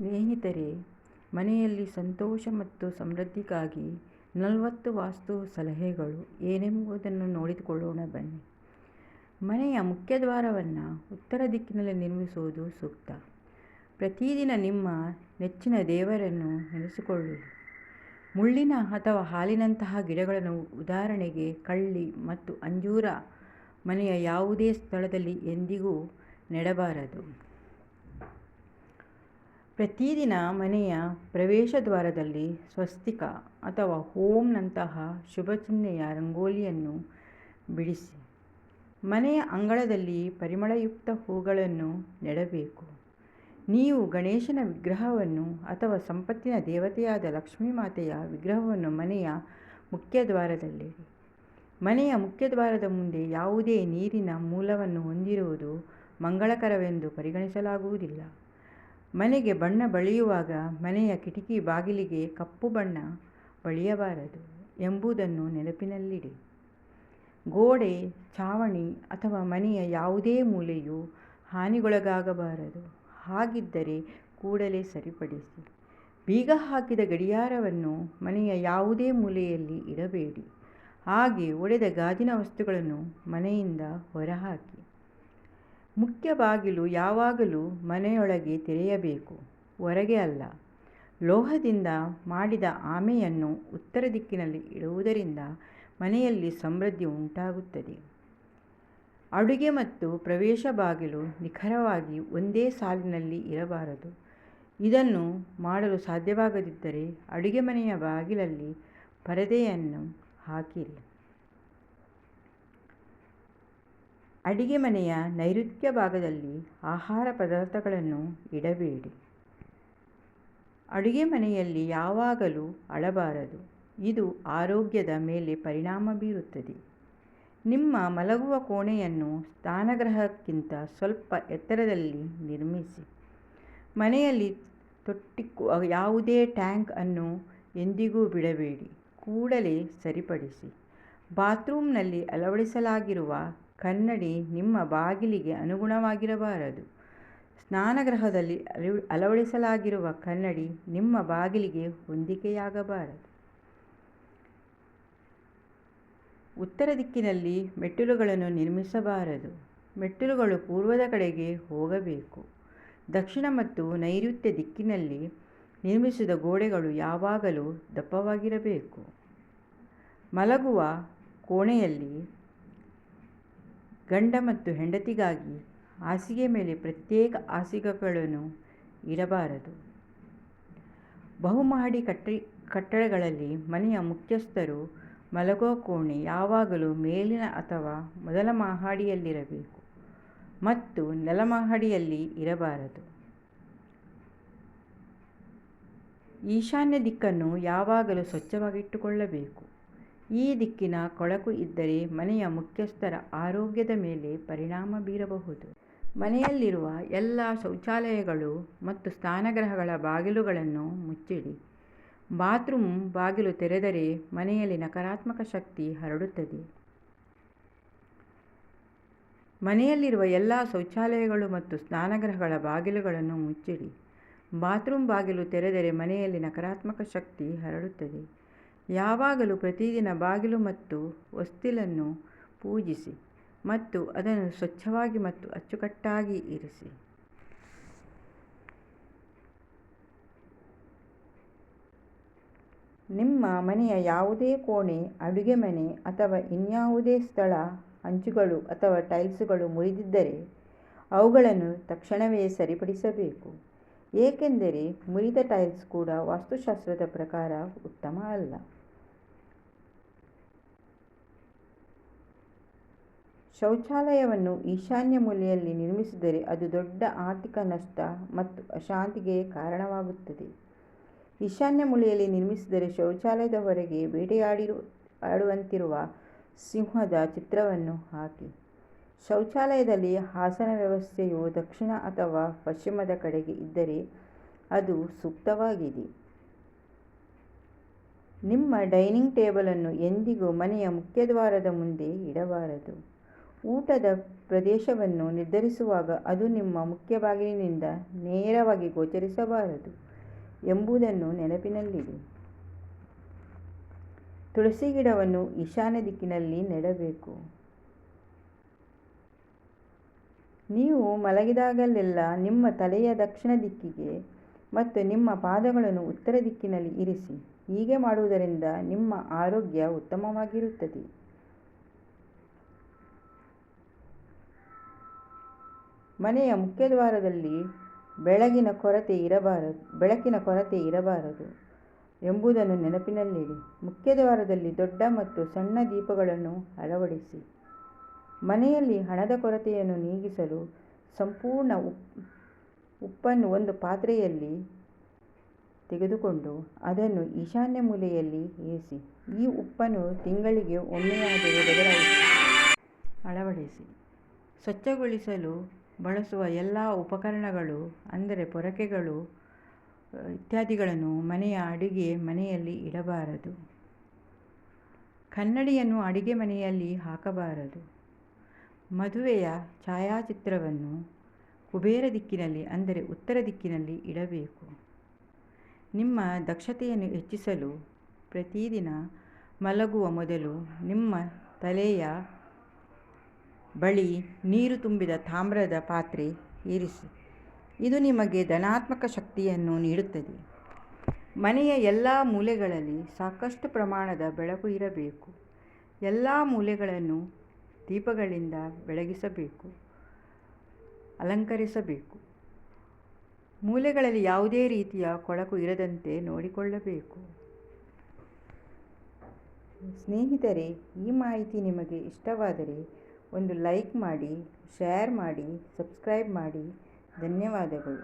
ಸ್ನೇಹಿತರೆ, ಮನೆಯಲ್ಲಿ ಸಂತೋಷ ಮತ್ತು ಸಮೃದ್ಧಿಗಾಗಿ ನಲವತ್ತು ವಾಸ್ತು ಸಲಹೆಗಳು ಏನೆಂಬುದನ್ನು ನೋಡಿಕೊಳ್ಳೋಣ ಬನ್ನಿ. ಮನೆಯ ಮುಖ್ಯದ್ವಾರವನ್ನು ಉತ್ತರ ದಿಕ್ಕಿನಲ್ಲಿ ನಿರ್ಮಿಸುವುದು ಸೂಕ್ತ. ಪ್ರತಿದಿನ ನಿಮ್ಮ ನೆಚ್ಚಿನ ದೇವರನ್ನು ನೆನೆಸಿಕೊಳ್ಳಿ ಮುಳ್ಳಿನ ಅಥವಾ ಹಾಲಿನಂತಹ ಗಿಡಗಳನ್ನು ಉದಾಹರಣೆಗೆ ಕಳ್ಳಿ ಮತ್ತು ಅಂಜೂರ ಮನೆಯ ಯಾವುದೇ ಸ್ಥಳದಲ್ಲಿ ಎಂದಿಗೂ ನೆಡಬಾರದು. ಪ್ರತಿದಿನ ಮನೆಯ ಪ್ರವೇಶ ದ್ವಾರದಲ್ಲಿ ಸ್ವಸ್ತಿಕ ಅಥವಾ ಓಂನಂತಹ ಶುಭ ಚಿಹ್ನೆಯ ರಂಗೋಲಿಯನ್ನು ಬಿಡಿಸಿ, ಮನೆಯ ಅಂಗಳದಲ್ಲಿ ಪರಿಮಳಯುಕ್ತ ಹೂಗಳನ್ನು ನೆಡಬೇಕು. ನೀವು ಗಣೇಶನ ವಿಗ್ರಹವನ್ನು ಅಥವಾ ಸಂಪತ್ತಿನ ದೇವತೆಯಾದ ಲಕ್ಷ್ಮೀ ಮಾತೆಯ ವಿಗ್ರಹವನ್ನು ಮನೆಯ ಮುಖ್ಯದ್ವಾರದಲ್ಲಿಡಿ. ಮನೆಯ ಮುಖ್ಯದ್ವಾರದ ಮುಂದೆ ಯಾವುದೇ ನೀರಿನ ಮೂಲವನ್ನು ಹೊಂದಿರುವುದು ಮಂಗಳಕರವೆಂದು ಪರಿಗಣಿಸಲಾಗುವುದಿಲ್ಲ. ಮನೆಗೆ ಬಣ್ಣ ಬಳಿಯುವಾಗ ಮನೆಯ ಕಿಟಕಿ ಬಾಗಿಲಿಗೆ ಕಪ್ಪು ಬಣ್ಣ ಬಳಿಯಬಾರದು ಎಂಬುದನ್ನು ನೆನಪಿನಲ್ಲಿಡಿ. ಗೋಡೆ, ಚಾವಣಿ ಅಥವಾ ಮನೆಯ ಯಾವುದೇ ಮೂಲೆಯು ಹಾನಿಗೊಳಗಾಗಬಾರದು. ಹಾಗಿದ್ದರೆ ಕೂಡಲೇ ಸರಿಪಡಿಸಿ. ಬೀಗ ಹಾಕಿದ ಗಡಿಯಾರವನ್ನು ಮನೆಯ ಯಾವುದೇ ಮೂಲೆಯಲ್ಲಿ ಇಡಬೇಡಿ. ಹಾಗೆ ಒಡೆದ ಗಾಜಿನ ವಸ್ತುಗಳನ್ನು ಮನೆಯಿಂದ ಹೊರಹಾಕಿ. ಮುಖ್ಯ ಬಾಗಿಲು ಯಾವಾಗಲೂ ಮನೆಯೊಳಗೆ ತೆರೆಯಬೇಕು. ಹೊರಗೆ ಅಲ್ಲ. ಲೋಹದಿಂದ ಮಾಡಿದ ಆಮೆಯನ್ನು ಉತ್ತರ ದಿಕ್ಕಿನಲ್ಲಿ ಇಡುವುದರಿಂದ ಮನೆಯಲ್ಲಿ ಸಮೃದ್ಧಿ ಉಂಟಾಗುತ್ತದೆ. ಅಡುಗೆ ಮತ್ತು ಪ್ರವೇಶ ಬಾಗಿಲು ನಿಖರವಾಗಿ ಒಂದೇ ಸಾಲಿನಲ್ಲಿ ಇರಬಾರದು. ಇದನ್ನು ಮಾಡಲು ಸಾಧ್ಯವಾಗದಿದ್ದರೆ ಅಡುಗೆ ಮನೆಯ ಬಾಗಿಲಲ್ಲಿ ಪರದೆಯನ್ನು ಹಾಕಿರಿ ಅಡಿಗೆ ಮನೆಯ ನೈಋತ್ಯ ಭಾಗದಲ್ಲಿ ಆಹಾರ ಪದಾರ್ಥಗಳನ್ನು ಇಡಬೇಡಿ. ಅಡುಗೆ ಮನೆಯಲ್ಲಿ ಯಾವಾಗಲೂ ಅಳಬಾರದು. ಇದು ಆರೋಗ್ಯದ ಮೇಲೆ ಪರಿಣಾಮ ಬೀರುತ್ತದೆ. ನಿಮ್ಮ ಮಲಗುವ ಕೋಣೆಯನ್ನು ಸ್ಥಾನಗ್ರಹಕ್ಕಿಂತ ಸ್ವಲ್ಪ ಎತ್ತರದಲ್ಲಿ ನಿರ್ಮಿಸಿ. ಮನೆಯಲ್ಲಿ ತೊಟ್ಟಿ ಯಾವುದೇ ಟ್ಯಾಂಕ್ ಅನ್ನು ಎಂದಿಗೂ ಬಿಡಬೇಡಿ. ಕೂಡಲೇ ಸರಿಪಡಿಸಿ. ಬಾತ್ರೂಮ್ನಲ್ಲಿ ಅಳವಡಿಸಲಾಗಿರುವ ಕನ್ನಡಿ ನಿಮ್ಮ ಬಾಗಿಲಿಗೆ ಅನುಗುಣವಾಗಿರಬಾರದು. ಸ್ನಾನಗೃಹದಲ್ಲಿ ಅಳವಡಿಸಲಾಗಿರುವ ಕನ್ನಡಿ ನಿಮ್ಮ ಬಾಗಿಲಿಗೆ ಹೊಂದಿಕೆಯಾಗಬಾರದು. ಉತ್ತರ ದಿಕ್ಕಿನಲ್ಲಿ ಮೆಟ್ಟಿಲುಗಳನ್ನು ನಿರ್ಮಿಸಬಾರದು. ಮೆಟ್ಟಿಲುಗಳು ಪೂರ್ವದ ಕಡೆಗೆ ಹೋಗಬೇಕು. ದಕ್ಷಿಣ ಮತ್ತು ನೈಋತ್ಯ ದಿಕ್ಕಿನಲ್ಲಿ ನಿರ್ಮಿಸಿದ ಗೋಡೆಗಳು ಯಾವಾಗಲೂ ದಪ್ಪವಾಗಿರಬೇಕು. ಮಲಗುವ ಕೋಣೆಯಲ್ಲಿ ಗಂಡ ಮತ್ತು ಹೆಂಡತಿಗಾಗಿ ಹಾಸಿಗೆ ಮೇಲೆ ಪ್ರತ್ಯೇಕ ಹಾಸಿಗೆಗಳನ್ನು ಇರಬಾರದು ಬಹುಮಹಡಿ ಕಟ್ಟಿ, ಕಟ್ಟಡಗಳಲ್ಲಿ ಮನೆಯ ಮುಖ್ಯಸ್ಥರು ಮಲಗೋ ಕೋಣೆ ಯಾವಾಗಲೂ ಮೇಲಿನ ಅಥವಾ ಮೊದಲ ಮಹಡಿಯಲ್ಲಿರಬೇಕು ಮತ್ತು ನೆಲಮಹಡಿಯಲ್ಲಿ ಇರಬಾರದು. ಈಶಾನ್ಯ ದಿಕ್ಕನ್ನು ಯಾವಾಗಲೂ ಸ್ವಚ್ಛವಾಗಿಟ್ಟುಕೊಳ್ಳಬೇಕು. ಈ ದಿಕ್ಕಿನ ಕೊಳಕು ಇದ್ದರೆ ಮನೆಯ ಮುಖ್ಯಸ್ಥರ ಆರೋಗ್ಯದ ಮೇಲೆ ಪರಿಣಾಮ ಬೀರಬಹುದು. ಮನೆಯಲ್ಲಿರುವ ಎಲ್ಲ ಶೌಚಾಲಯಗಳು ಮತ್ತು ಸ್ನಾನಗೃಹಗಳ ಬಾಗಿಲುಗಳನ್ನು ಮುಚ್ಚಿಡಿ. ಬಾತ್ರೂಮ್ ಬಾಗಿಲು ತೆರೆದರೆ ಮನೆಯಲ್ಲಿ ನಕಾರಾತ್ಮಕ ಶಕ್ತಿ ಹರಡುತ್ತದೆ. ಮನೆಯಲ್ಲಿರುವ ಎಲ್ಲ ಶೌಚಾಲಯಗಳು ಮತ್ತು ಸ್ನಾನಗೃಹಗಳ ಬಾಗಿಲುಗಳನ್ನು ಮುಚ್ಚಿಡಿ. ಬಾತ್ರೂಮ್ ಬಾಗಿಲು ತೆರೆದರೆ ಮನೆಯಲ್ಲಿ ನಕಾರಾತ್ಮಕ ಶಕ್ತಿ ಹರಡುತ್ತದೆ. ಯಾವಾಗಲೂ ಪ್ರತಿದಿನ ಬಾಗಿಲು ಮತ್ತು ಹೊಸ್ತಿಲನ್ನು ಪೂಜಿಸಿ ಮತ್ತು ಅದನ್ನು ಸ್ವಚ್ಛವಾಗಿ ಮತ್ತು ಅಚ್ಚುಕಟ್ಟಾಗಿ ಇರಿಸಿ. ನಿಮ್ಮ ಮನೆಯ ಯಾವುದೇ ಕೋಣೆ, ಅಡುಗೆ ಮನೆ ಅಥವಾ ಇನ್ಯಾವುದೇ ಸ್ಥಳ, ಅಂಚುಗಳು ಅಥವಾ ಟೈಲ್ಸ್ಗಳು ಮುರಿದಿದ್ದರೆ ಅವುಗಳನ್ನು ತಕ್ಷಣವೇ ಸರಿಪಡಿಸಬೇಕು. ಏಕೆಂದರೆ ಮುರಿದ ಟೈಲ್ಸ್ ಕೂಡ ವಾಸ್ತುಶಾಸ್ತ್ರದ ಪ್ರಕಾರ ಉತ್ತಮ ಅಲ್ಲ. ಶೌಚಾಲಯವನ್ನು ಈಶಾನ್ಯ ಮೂಲೆಯಲ್ಲಿ ನಿರ್ಮಿಸಿದರೆ ಅದು ದೊಡ್ಡ ಆರ್ಥಿಕ ನಷ್ಟ ಮತ್ತು ಅಶಾಂತಿಗೆ ಕಾರಣವಾಗುತ್ತದೆ. ಈಶಾನ್ಯ ಮೂಲೆಯಲ್ಲಿ ನಿರ್ಮಿಸಿದರೆ ಶೌಚಾಲಯದ ಹೊರಗೆ ಬೇಟೆಯಾಡಿರು, ಆಡುವಂತಿರುವ ಸಿಂಹದ ಚಿತ್ರವನ್ನು ಹಾಕಿ. ಶೌಚಾಲಯದಲ್ಲಿ ಹಾಸನ ವ್ಯವಸ್ಥೆಯು ದಕ್ಷಿಣ ಅಥವಾ ಪಶ್ಚಿಮದ ಕಡೆಗೆ ಇದ್ದರೆ ಅದು ಸೂಕ್ತವಾಗಿದೆ. ನಿಮ್ಮ ಡೈನಿಂಗ್ ಟೇಬಲನ್ನು ಎಂದಿಗೂ ಮನೆಯ ಮುಖ್ಯದ್ವಾರದ ಮುಂದೆ ಇಡಬಾರದು. ಊಟದ ಪ್ರದೇಶವನ್ನು ನಿರ್ಧರಿಸುವಾಗ ಅದು ನಿಮ್ಮ ಮುಖ್ಯ ಬಾಗಿಲಿನಿಂದ ನೇರವಾಗಿ ಗೋಚರಿಸಬಾರದು ಎಂಬುದನ್ನು ನೆನಪಿನಲ್ಲಿಡಿ. ತುಳಸಿ ಗಿಡವನ್ನು ಈಶಾನ್ಯ ದಿಕ್ಕಿನಲ್ಲಿ ನೆಡಬೇಕು. ನೀವು ಮಲಗಿದಾಗಲೆಲ್ಲ ನಿಮ್ಮ ತಲೆಯ ದಕ್ಷಿಣ ದಿಕ್ಕಿಗೆ ಮತ್ತು ನಿಮ್ಮ ಪಾದಗಳನ್ನು ಉತ್ತರ ದಿಕ್ಕಿನಲ್ಲಿ ಇರಿಸಿ. ಹೀಗೆ ಮಾಡುವುದರಿಂದ ನಿಮ್ಮ ಆರೋಗ್ಯ ಉತ್ತಮವಾಗಿರುತ್ತದೆ. ಮನೆಯ ಮುಖ್ಯದ್ವಾರದಲ್ಲಿ ಬೆಳಗಿನ ಕೊರತೆ ಇರಬಾರದು, ಬೆಳಕಿನ ಕೊರತೆ ಇರಬಾರದು ಎಂಬುದನ್ನು ನೆನಪಿನಲ್ಲಿಡಿ. ಮುಖ್ಯದ್ವಾರದಲ್ಲಿ ದೊಡ್ಡ ಮತ್ತು ಸಣ್ಣ ದೀಪಗಳನ್ನು ಅಳವಡಿಸಿ, ಮನೆಯಲ್ಲಿ ಹಣದ ಕೊರತೆಯನ್ನು ನೀಗಿಸಲು ಸಂಪೂರ್ಣ ಉಪ್ಪನ್ನು ಒಂದು ಪಾತ್ರೆಯಲ್ಲಿ ತೆಗೆದುಕೊಂಡು ಅದನ್ನು ಈಶಾನ್ಯ ಮೂಲೆಯಲ್ಲಿ ಇರಿಸಿ ಈ ಉಪ್ಪನ್ನು ತಿಂಗಳಿಗೆ ಒಮ್ಮೆಯಾದರೂ ಬದಲಾಯಿಸಿ, ಅಳವಡಿಸಿ ಸ್ವಚ್ಛಗೊಳಿಸಲು ಬಳಸುವ ಎಲ್ಲ ಉಪಕರಣಗಳು, ಅಂದರೆ ಪೊರಕೆಗಳು ಇತ್ಯಾದಿಗಳನ್ನು ಮನೆಯ ಅಡಿಗೆ ಮನೆಯಲ್ಲಿ ಇಡಬಾರದು. ಕನ್ನಡಿಯನ್ನು ಅಡಿಗೆ ಮನೆಯಲ್ಲಿ ಹಾಕಬಾರದು. ಮದುವೆಯ ಛಾಯಾಚಿತ್ರವನ್ನು ಕುಬೇರ ದಿಕ್ಕಿನಲ್ಲಿ, ಅಂದರೆ ಉತ್ತರ ದಿಕ್ಕಿನಲ್ಲಿ ಇಡಬೇಕು. ನಿಮ್ಮ ದಕ್ಷತೆಯನ್ನು ಹೆಚ್ಚಿಸಲು ಪ್ರತಿದಿನ ಮಲಗುವ ಮೊದಲು ನಿಮ್ಮ ತಲೆಯ ಬಳಿ ನೀರು ತುಂಬಿದ ತಾಮ್ರದ ಪಾತ್ರೆ ಇರಿಸಿ ಇದು ನಿಮಗೆ ಧನಾತ್ಮಕ ಶಕ್ತಿಯನ್ನು ನೀಡುತ್ತದೆ. ಮನೆಯ ಎಲ್ಲ ಮೂಲೆಗಳಲ್ಲಿ ಸಾಕಷ್ಟು ಪ್ರಮಾಣದ ಬೆಳಕು ಇರಬೇಕು. ಎಲ್ಲ ಮೂಲೆಗಳನ್ನು ದೀಪಗಳಿಂದ ಬೆಳಗಿಸಬೇಕು, ಅಲಂಕರಿಸಬೇಕು. ಮೂಲೆಗಳಲ್ಲಿ ಯಾವುದೇ ರೀತಿಯ ಕೊಳಕು ಇರದಂತೆ ನೋಡಿಕೊಳ್ಳಬೇಕು. ಸ್ನೇಹಿತರೆ, ಈ ಮಾಹಿತಿ ನಿಮಗೆ ಇಷ್ಟವಾದರೆ ಒಂದು ಲೈಕ್ ಮಾಡಿ ಶೇರ್ ಮಾಡಿ ಸಬ್ಸ್ಕ್ರೈಬ್ ಮಾಡಿ. ಧನ್ಯವಾದಗಳು.